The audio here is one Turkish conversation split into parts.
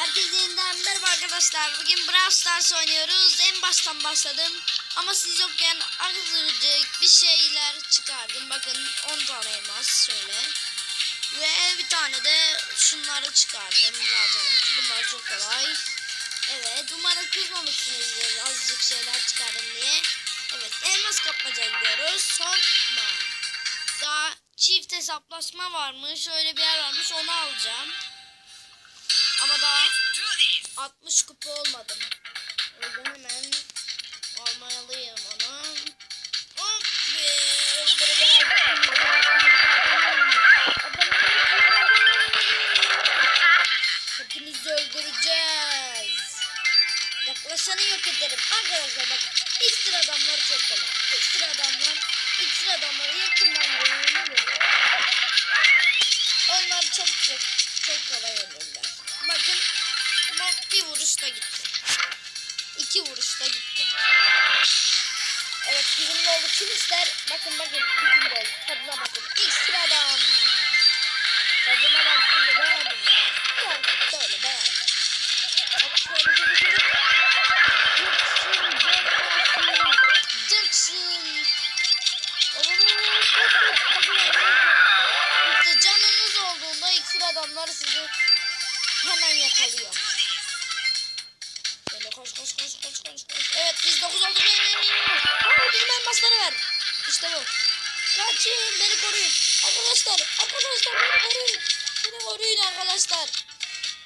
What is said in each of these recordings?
Herkese yeniden merhaba arkadaşlar. Bugün Brawl Stars oynuyoruz. En baştan başladım. Ama siz yokken azıcık bir şeyler çıkardım. Bakın 10 tane elmas şöyle. Ve bir tane de şunları çıkardım zaten. Bunlar çok kolay. Evet umarım kızmamışsınızdır azıcık şeyler çıkardım diye. Evet elmas kapmaca gidiyoruz. Hoppa. Daha çift hesaplaşma varmış. Öyle bir yer varmış onu alacağım. Ama daha 60 kupa olmadım. O yüzden hemen almalıyım onu. Hop. Hepinizi öldüreceğiz. Yaklaşanı yok ederim. Arkadaşlar bak iksir adamlar çok kolay. İksir adamlar, iksir adamları yakından görüyorum. Onlar çok çok çok kolay ölürler. Bakın bak bir vuruşta gitti. İki vuruşta gitti. Evet bizim oldu. Kim ister? Bakın bakın bizim oldu. Tadına bakın. İksir adam. Tadına baktım da beğendim böyle beğendim. Bak şöyle şöyle şöyle. Yakalıyor. Böyle koş koş koş koş koş koş. Evet biz 9 olduk. Aa, bizim elmasları ver. İşte bu. Kaçın beni koruyun. Arkadaşlar arkadaşlar beni koruyun. Beni koruyun arkadaşlar.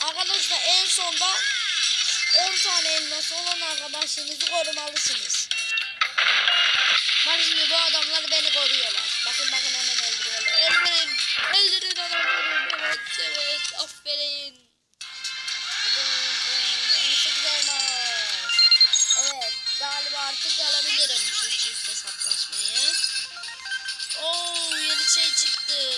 Arkadaşlar en sonda 10 tane elmas olan arkadaşınızı korumalısınız. Bak şimdi bu adamlar beni koruyorlar. Bakın bakın hemen öldürüyorlar. Öldürün. Öldürün adamları. Evet evet. Aferin. Artık alabilirim şu çift hesaplaşmayı. Oo yeni şey çıktı.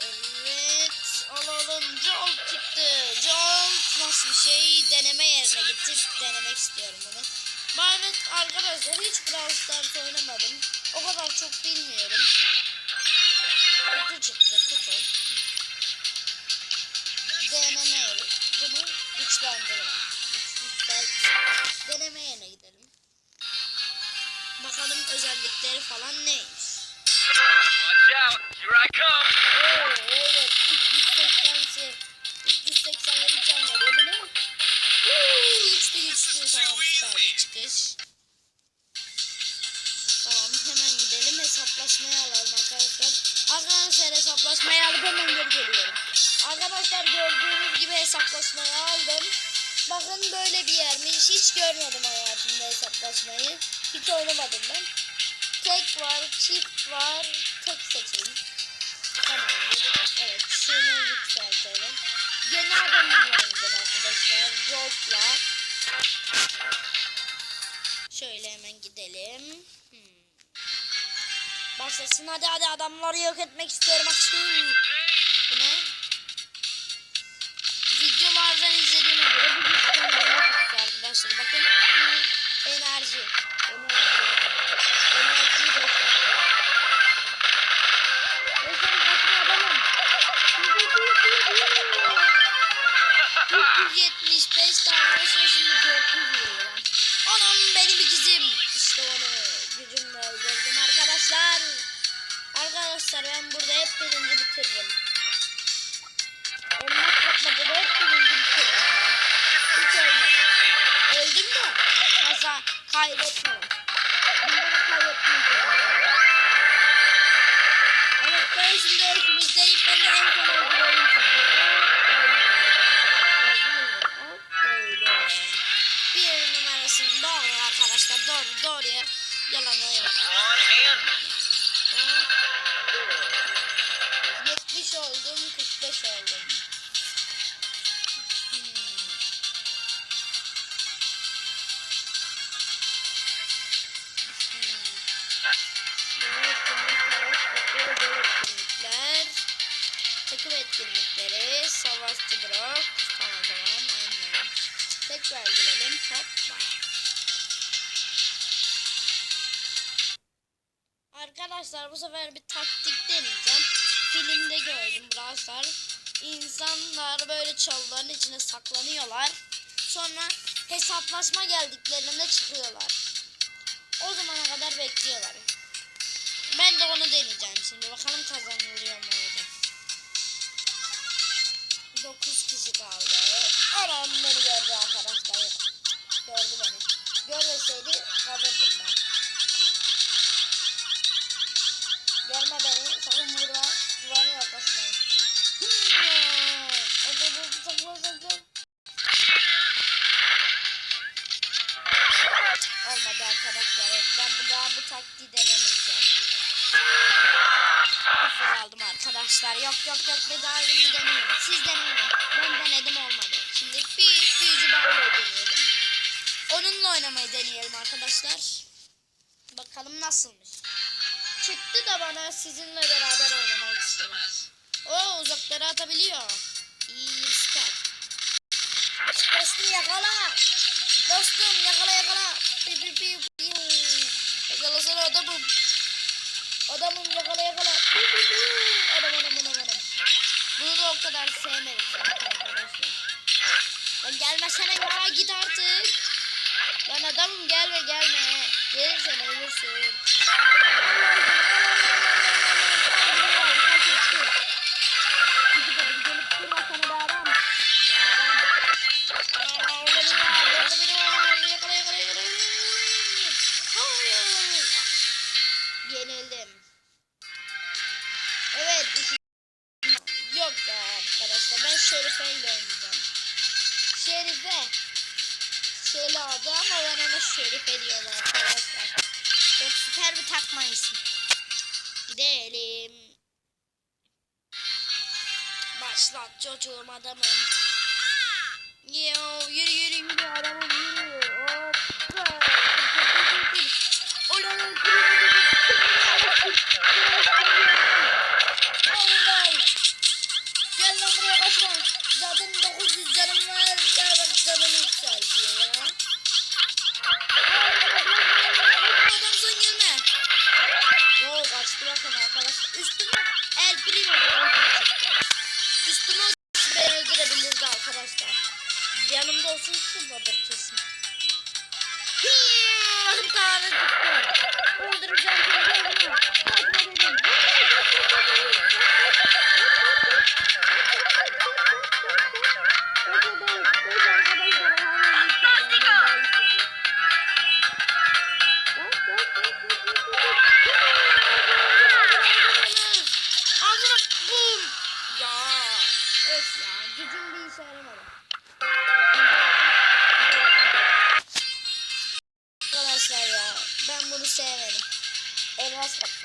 Evet. Alalım. Jolt çıktı. Jolt nasıl bir şey? Deneme yerine gitti. Denemek istiyorum bunu. Ben arkadaşlar hiç Brawl Stars oynamadım. O kadar çok bilmiyorum. Kutu çıktı. Kutu. Deneme yerine gidelim. Bakalım özellikleri falan neymiş. Watch out, here I come. Oo, evet 380 387 can veriyor bu ne? Uuu güçlü güçlü tamam süper çıkış. Tamam hemen gidelim hesaplaşmaya alalım arkadaşlar. Arkadaşlar hesaplaşmaya alıp hemen geri geliyorum. Arkadaşlar gördüğünüz gibi hesaplaşmaya aldım. Bakın böyle bir yermiş. Hiç görmedim hayatımda hesaplaşmayı. Hiç oynamadım ben. Tek var, çift var. Tek seçeyim. Tamam. Evet, şunu yükseltelim. Yeni adamım lazım arkadaşlar. Rob'la. Şöyle hemen gidelim. Hmm. Başlasın hadi hadi adamları yok etmek istiyorum. Bu ne? Videolardan izlediğime göre bu güçlendirme kutusu arkadaşlar. Bakın. Enerji. Enerji. Enerjiyi de Yaşar kaçma adamım. 375 tane şey şimdi 400 lira. Anam benim ikizim. İşte onu gücümle öldürdüm arkadaşlar. Arkadaşlar ben burada hep birinci bitiririm. Bye. Etkinlikleri. Savaşçı Brock. Tamam tamam aynen. Tekrar girelim. Hoppa. Arkadaşlar bu sefer bir taktik deneyeceğim. Filmde gördüm Brawl insanlar böyle çalıların içine saklanıyorlar. Sonra hesaplaşma geldiklerinde çıkıyorlar. O zamana kadar bekliyorlar. Ben de onu deneyeceğim şimdi. Bakalım kazanılıyor mu. 9 kişi kaldı. Anam beni gördü arkadaşlar. Gördü beni. Görmeseydi kalırdım ben. Görme beni. Sakın vurma. Duvarın arkasına. Hmm. Hadi bu sakla sakla. Olmadı arkadaşlar. Evet, ben bu daha bu taktiği denemeyeceğim. Sıfır aldım arkadaşlar. Yok yok yok bunu deneyin. Siz deneyin. Ben denedim olmadı. Şimdi bir büyücü bağlı deneyelim. Onunla oynamayı deneyelim arkadaşlar. Bakalım nasılmış. Çıktı da bana sizinle beraber oynamak istedim. O uzaklara atabiliyor. İyi süper. Dostum yakala. Dostum yakala yakala. Pi pi pi. Yakalasana. Adamım yakala yakala. Adam adam adam adam. Bunu da o kadar sevmedim arkadaşlar. Lan gelmesene ya git artık. Lan adamım gelme gelme. Gelirsen ölürsün. Gidip Şerife. Şeyli adı ama ben ona Şerife diyorum arkadaşlar. Çok süper bir takma ismi. Gidelim. Başlat çocuğum adamım. Yo yürü yürü yürü adamım Yanımda olsun şuradadır kesin. Hii, tane çıktı. Öldüreceğim seni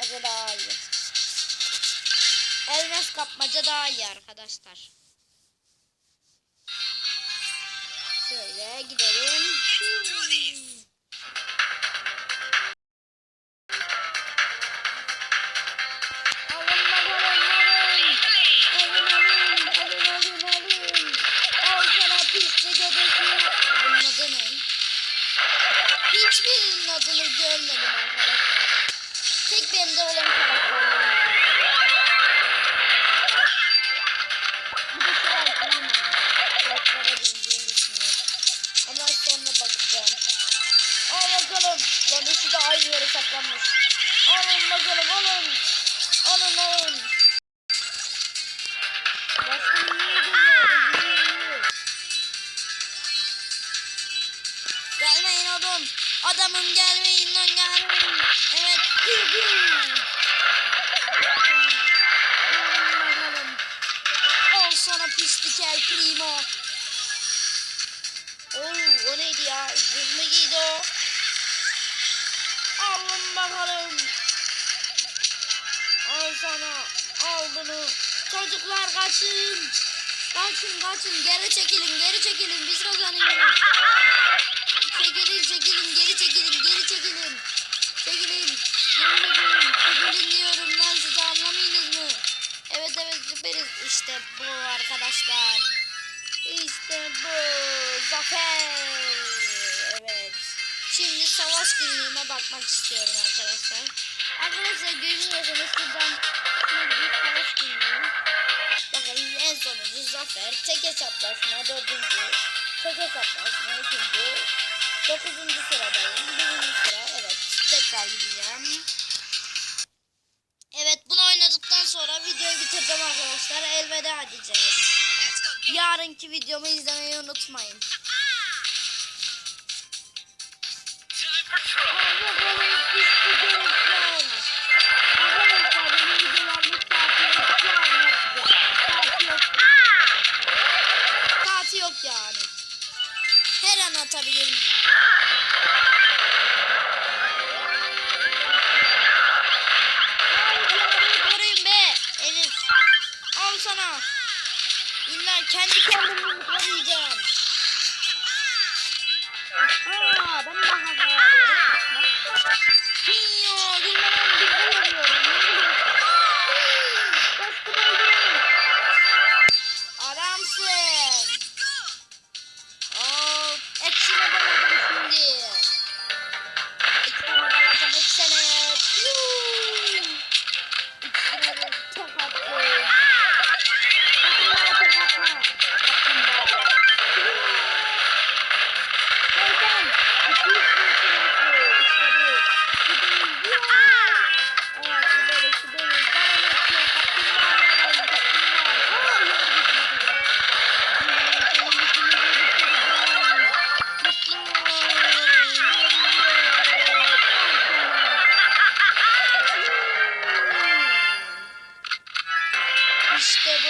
kapmaca daha iyi. Elmas kapmaca daha iyi arkadaşlar. Şöyle gidelim. Üçü de aynı yere saklanmış. Alın bakalım alın. Alın alın. Adam. Adamım gelmeyin lan gelmeyin. Evet. Al sana pislik el primo. Oo, o neydi ya? Zırh mı giydi o? Alın bakalım. Al sana. Al bunu. Çocuklar kaçın. Kaçın kaçın. Geri çekilin geri çekilin. Biz kazanıyoruz. Çekilin çekilin geri çekilin geri çekilin. Çekilin. Geri çekilin. Çekilin diyorum lan siz anlamayınız mı? Evet evet süperiz. İşte bu arkadaşlar. İşte bu. Zafer. Evet. Şimdi savaş günlüğüne bakmak istiyorum arkadaşlar. Arkadaşlar görüyorsanız şuradan şuna bir savaş günlüğü. Bakalım en sonunda transfer, tek hesaplaşma dördüncü, tek hesaplaşma ikinci, dokuzuncu sıradayım, birinci sıra evet tekrar gideceğim. Evet bunu oynadıktan sonra videoyu bitirdim arkadaşlar elveda edeceğiz. Yarınki videomu izlemeyi unutmayın. Atabilirim yani. Koruyun be Elif. Al sana. İlla kendi kendimi koruyacağım. Aha ben de İşte bu.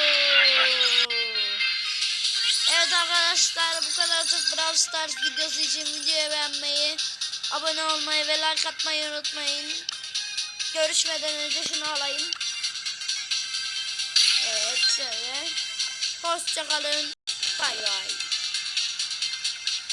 Evet arkadaşlar bu kadar çok Brawl Stars videosu için videoyu beğenmeyi, abone olmayı ve like atmayı unutmayın. Görüşmeden önce şunu alayım. Evet şöyle. Hoşçakalın. Bay bay.